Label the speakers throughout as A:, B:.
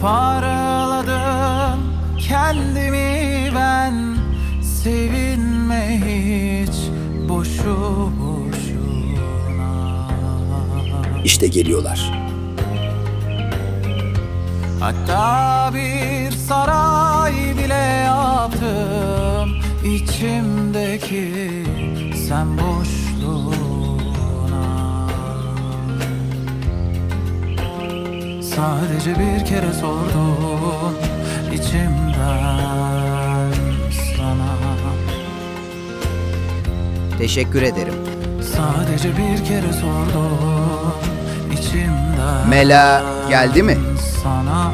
A: Toparladım kendimi ben. Sevinme hiç boşu boşuna.
B: İşte geliyorlar.
A: Hatta bir saray bile yaptım. İçimdeki sen boşluğuna Sadece bir kere sordum içimden sana
C: Teşekkür ederim.
A: Sadece bir kere sordum içimden
C: Mela geldi mi?
A: sana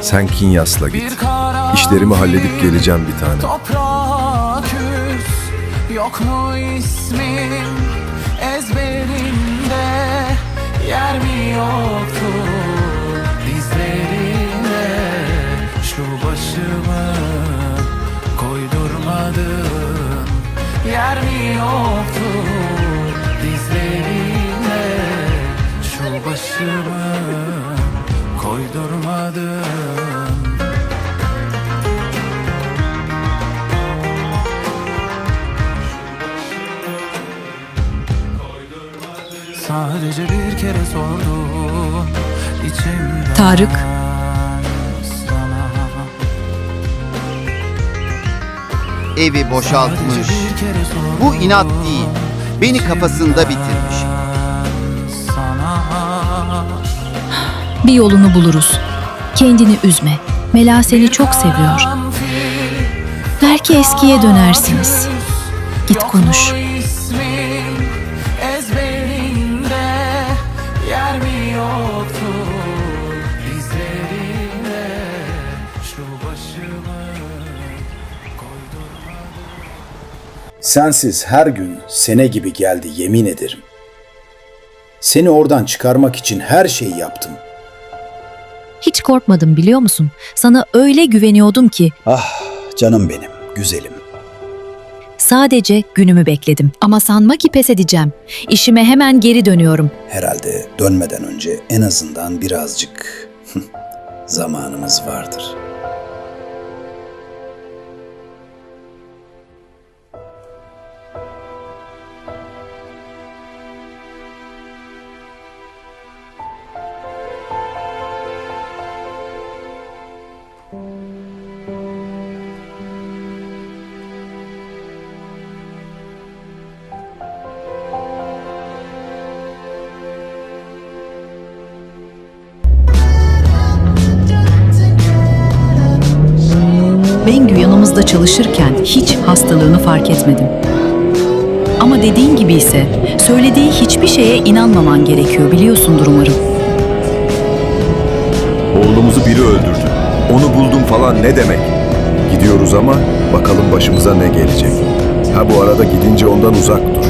D: Sen Kinyas'la git.
A: Karanfil,
D: İşlerimi halledip geleceğim bir tane.
A: Toprağa küs Yok mu ismin ezberinde Yer mi yoktu dizlerinde? Şu başımı koydurmadın. Yer mi yoktu dizlerinde? Şu başımı koydurmadın Sadece bir kere sordum içimden
E: Tarık.
A: sana.
C: Evi boşaltmış. Bu inat değil. Beni kafasında bitirmiş.
A: sana.
E: Bir yolunu buluruz. Kendini üzme. Mela seni çok seviyor. Belki eskiye dönersiniz. Git
A: yok
E: konuş.
B: Sensiz her gün sene gibi geldi yemin ederim. Seni oradan çıkarmak için her şeyi yaptım.
E: Hiç korkmadım biliyor musun? Sana öyle güveniyordum ki
B: Ah canım benim, güzelim.
E: sadece günümü bekledim. Ama sanma ki pes edeceğim. İşime hemen geri dönüyorum.
B: Herhalde dönmeden önce en azından birazcık zamanımız vardır.
E: Yanımızda çalışırken hiç hastalığını fark etmedim. Ama dediğin gibi ise söylediği hiçbir şeye inanmaman gerekiyor biliyorsundur umarım.
D: Oğlumuzu biri öldürdü. Onu buldum falan ne demek? Gidiyoruz ama bakalım başımıza ne gelecek. Ha bu arada gidince ondan uzak dur.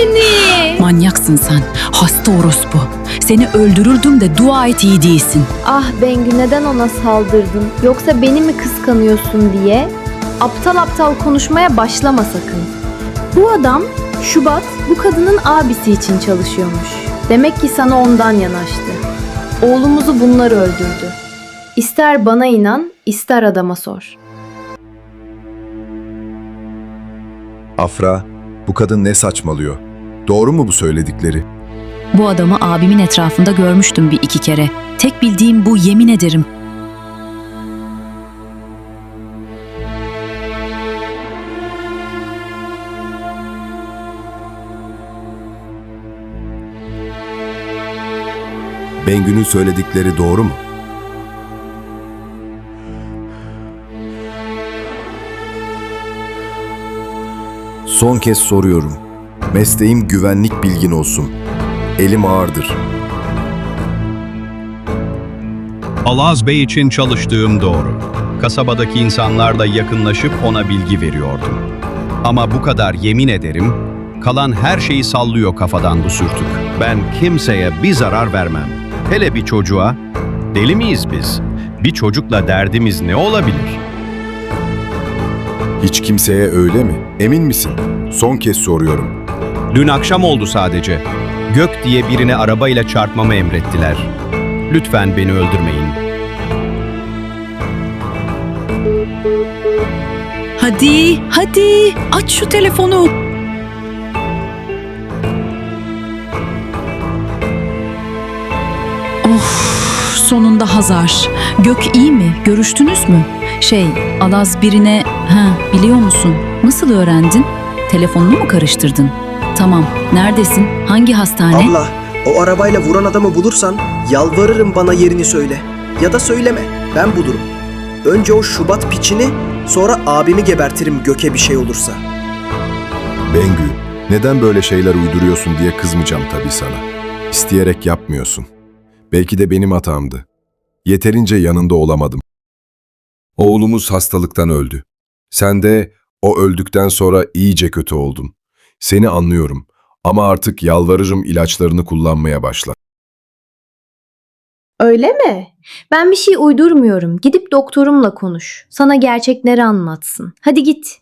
F: Beni.
E: Manyaksın sen, hasta orospu. Seni öldürürdüm de dua et iyi değilsin.
F: Ah Bengü neden ona saldırdın? Yoksa beni mi kıskanıyorsun diye? Aptal aptal konuşmaya başlama sakın. Bu adam Şubat bu kadının abisi için çalışıyormuş. Demek ki sana ondan yanaştı. Oğlumuzu bunlar öldürdü. İster bana inan, ister adama sor.
D: Afra, bu kadın ne saçmalıyor? Doğru mu bu söyledikleri?
E: Bu adamı abimin etrafında görmüştüm bir iki kere. Tek bildiğim bu yemin ederim.
D: Bengü'nün söyledikleri doğru mu? Son kez soruyorum. Mesleğim güvenlik bilgin olsun. Elim ağırdır.
G: Alaz Bey için çalıştığım doğru. Kasabadaki insanlarla yakınlaşıp ona bilgi veriyordum. Ama bu kadar yemin ederim, kalan her şeyi sallıyor kafadan bu sürtük. Ben kimseye bir zarar vermem. Hele bir çocuğa. Deli miyiz biz? Bir çocukla derdimiz ne olabilir?
D: Hiç kimseye öyle mi? Emin misin? Son kez soruyorum.
G: Dün akşam oldu sadece. Gök diye birine arabayla çarpmamı emrettiler. Lütfen beni öldürmeyin.
E: Hadi, hadi aç şu telefonu. Of, sonunda Hazar. Gök iyi mi? Görüştünüz mü? Şey, Alaz birine... Ha, biliyor musun? Nasıl öğrendin? Telefonunu mu karıştırdın? Tamam, neredesin? Hangi hastane?
H: Abla, o arabayla vuran adamı bulursan yalvarırım bana yerini söyle. Ya da söyleme, ben bulurum. Önce o Şubat piçini, sonra abimi gebertirim göke bir şey olursa.
D: Bengü, neden böyle şeyler uyduruyorsun diye kızmayacağım tabii sana. İsteyerek yapmıyorsun. Belki de benim hatamdı. Yeterince yanında olamadım. Oğlumuz hastalıktan öldü. Sen de o öldükten sonra iyice kötü oldun. Seni anlıyorum ama artık yalvarırım ilaçlarını kullanmaya başla.
F: Öyle mi? Ben bir şey uydurmuyorum. Gidip doktorumla konuş. Sana gerçekleri anlatsın. Hadi git.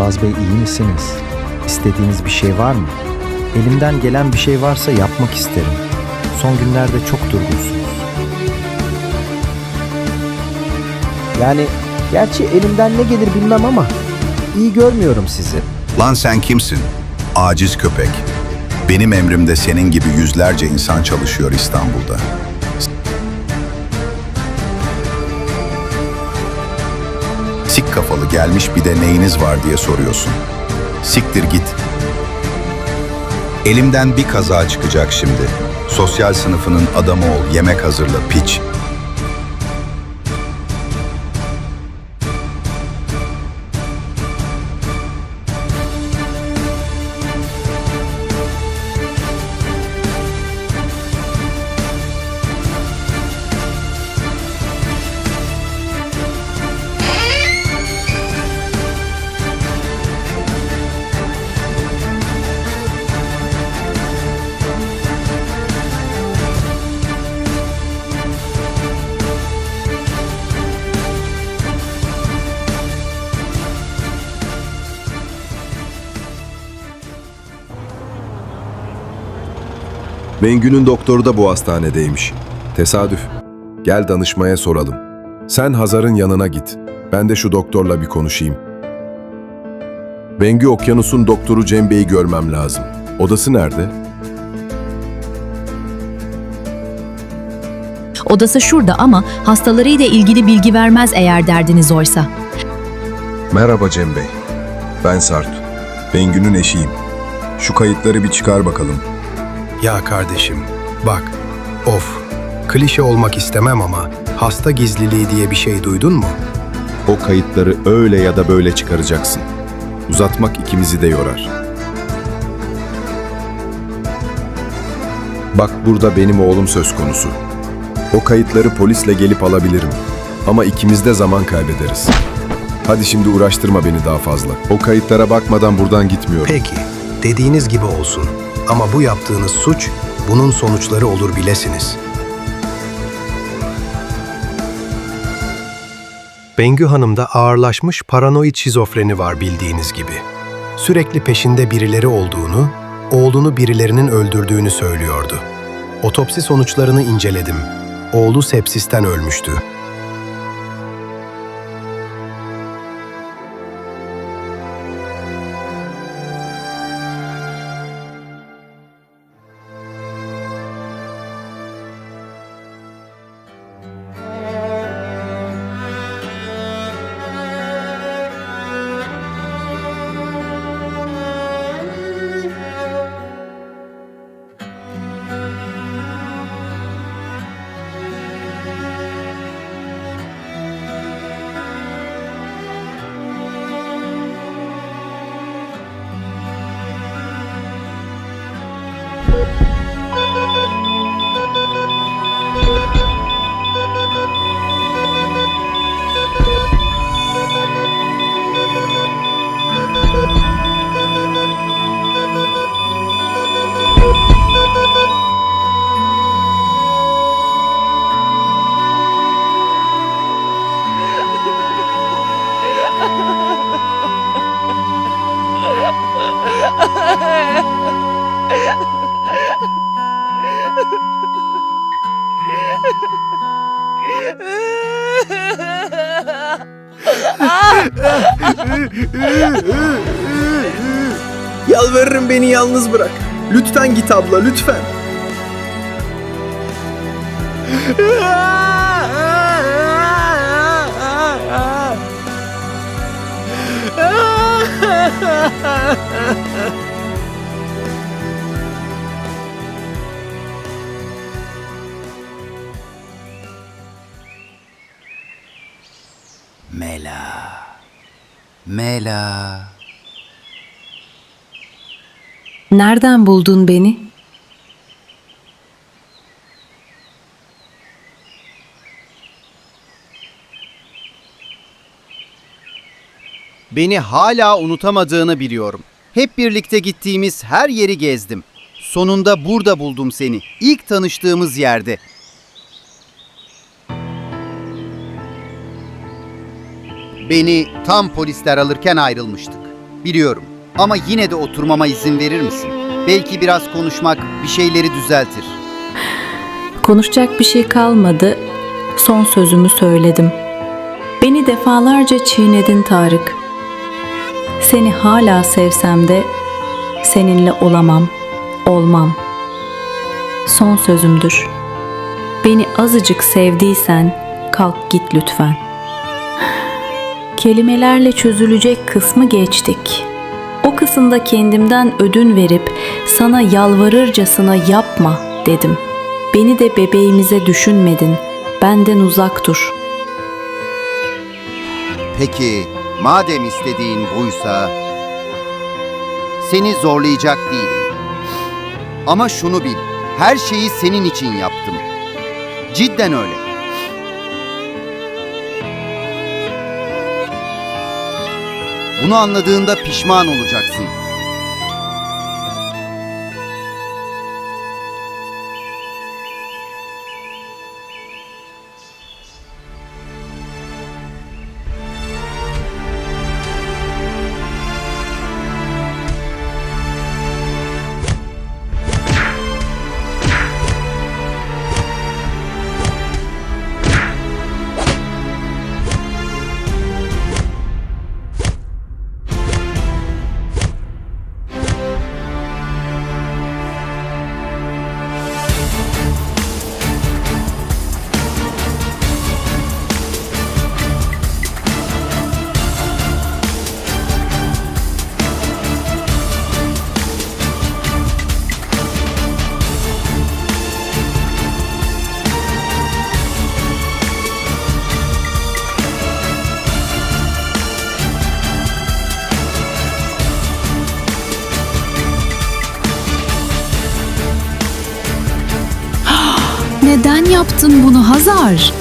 I: Alaz Bey iyi misiniz? İstediğiniz bir şey var mı? Elimden gelen bir şey varsa yapmak isterim. Son günlerde çok durgunsunuz. Yani gerçi elimden ne gelir bilmem ama iyi görmüyorum sizi.
J: Lan sen kimsin? Aciz köpek. Benim emrimde senin gibi yüzlerce insan çalışıyor İstanbul'da. Kafalı gelmiş bir de neyiniz var diye soruyorsun. Siktir git. Elimden bir kaza çıkacak şimdi. Sosyal sınıfının adamı ol, yemek hazırla, piç.
D: Bengü'nün doktoru da bu hastanedeymiş. Tesadüf. Gel danışmaya soralım. Sen Hazar'ın yanına git. Ben de şu doktorla bir konuşayım. Bengü Okyanus'un doktoru Cem Bey'i görmem lazım. Odası nerede?
E: Odası şurada ama hastalarıyla ilgili bilgi vermez eğer derdiniz oysa.
D: Merhaba Cem Bey. Ben Sart. Bengü'nün eşiyim. Şu kayıtları bir çıkar bakalım.
K: Ya kardeşim, bak, of, klişe olmak istemem ama hasta gizliliği diye bir şey duydun mu?
D: O kayıtları öyle ya da böyle çıkaracaksın. Uzatmak ikimizi de yorar. Bak burada benim oğlum söz konusu. O kayıtları polisle gelip alabilirim. Ama ikimiz de zaman kaybederiz. Hadi şimdi uğraştırma beni daha fazla. O kayıtlara bakmadan buradan gitmiyorum.
K: Peki, dediğiniz gibi olsun. Ama bu yaptığınız suç, bunun sonuçları olur bilesiniz. Bengü Hanım'da ağırlaşmış paranoid şizofreni var bildiğiniz gibi. Sürekli peşinde birileri olduğunu, oğlunu birilerinin öldürdüğünü söylüyordu. Otopsi sonuçlarını inceledim. Oğlu sepsisten ölmüştü.
H: Yalvarırım beni yalnız bırak. Lütfen git abla lütfen.
C: Mela. Mela.
E: Nereden buldun beni?
C: Beni hala unutamadığını biliyorum. Hep birlikte gittiğimiz her yeri gezdim. Sonunda burada buldum seni. İlk tanıştığımız yerde. Beni tam polisler alırken ayrılmıştık. Biliyorum. Ama yine de oturmama izin verir misin? Belki biraz konuşmak bir şeyleri düzeltir.
E: Konuşacak bir şey kalmadı. Son sözümü söyledim. Beni defalarca çiğnedin Tarık. Seni hala sevsem de seninle olamam, olmam. Son sözümdür. Beni azıcık sevdiysen kalk git lütfen. Kelimelerle çözülecek kısmı geçtik. O kısımda kendimden ödün verip sana yalvarırcasına yapma dedim. Beni de bebeğimize düşünmedin. Benden uzak dur.
C: Peki, madem istediğin buysa, seni zorlayacak değilim. Ama şunu bil, her şeyi senin için yaptım. Cidden öyle. Bunu anladığında pişman olacaksın.
E: Neden yaptın bunu Hazar?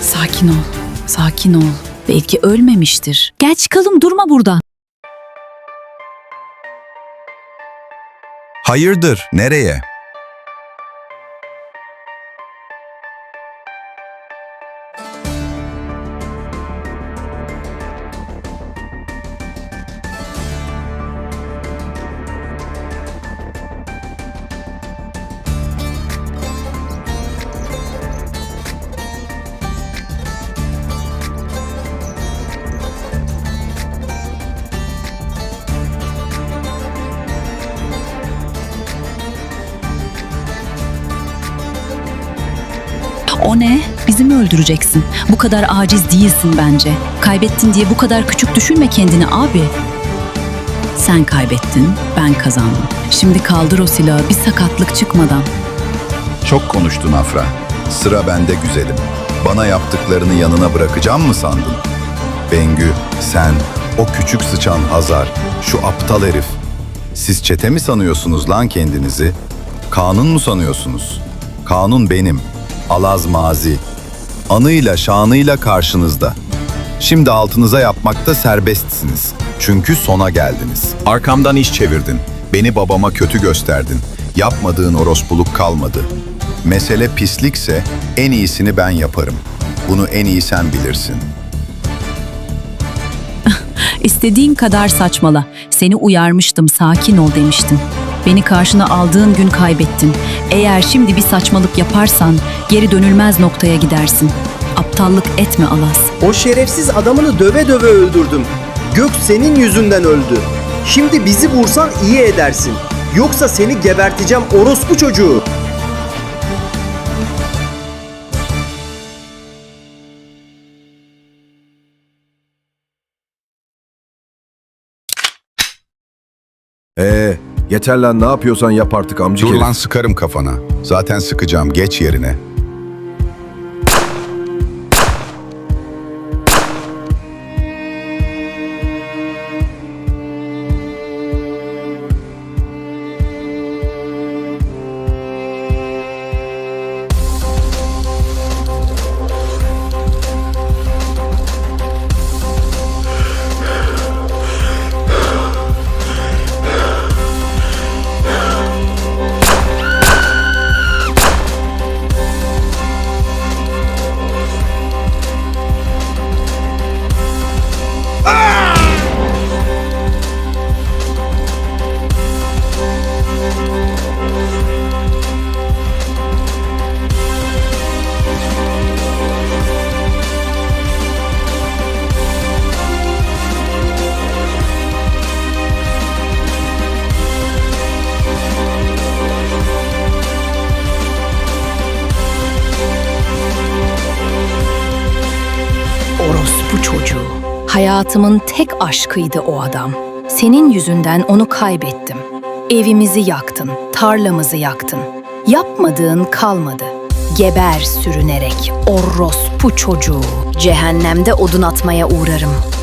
E: Sakin ol, sakin ol. Belki ölmemiştir. Gel çıkalım durma burada.
J: Hayırdır? Nereye?
E: Öldüreceksin? Bu kadar aciz değilsin bence. Kaybettin diye bu kadar küçük düşünme kendini abi. Sen kaybettin, ben kazandım. Şimdi kaldır o silahı bir sakatlık çıkmadan.
J: Çok konuştun Afra. Sıra bende güzelim. Bana yaptıklarını yanına bırakacağım mı sandın? Bengü, sen, o küçük sıçan Hazar, şu aptal herif. Siz çete mi sanıyorsunuz lan kendinizi? Kanun mu sanıyorsunuz? Kanun benim. Alaz Mazi. Anıyla şanıyla karşınızda. Şimdi altınıza yapmakta serbestsiniz. Çünkü sona geldiniz. Arkamdan iş çevirdin. Beni babama kötü gösterdin. Yapmadığın orospuluk kalmadı. Mesele pislikse en iyisini ben yaparım. Bunu en iyi sen bilirsin.
E: İstediğin kadar saçmala. Seni uyarmıştım, sakin ol demiştim. Beni karşına aldığın gün kaybettin. Eğer şimdi bir saçmalık yaparsan geri dönülmez noktaya gidersin. Aptallık etme Alas.
H: O şerefsiz adamını döve döve öldürdüm. Gök senin yüzünden öldü. Şimdi bizi vursan iyi edersin. Yoksa seni geberteceğim orospu çocuğu.
D: Yeter lan ne yapıyorsan yap artık amcık
J: Dur
D: herif.
J: lan sıkarım kafana. Zaten sıkacağım. Geç yerine.
L: Hayatımın tek aşkıydı o adam. Senin yüzünden onu kaybettim. Evimizi yaktın, tarlamızı yaktın. Yapmadığın kalmadı. Geber sürünerek orospu çocuğu. Cehennemde odun atmaya uğrarım.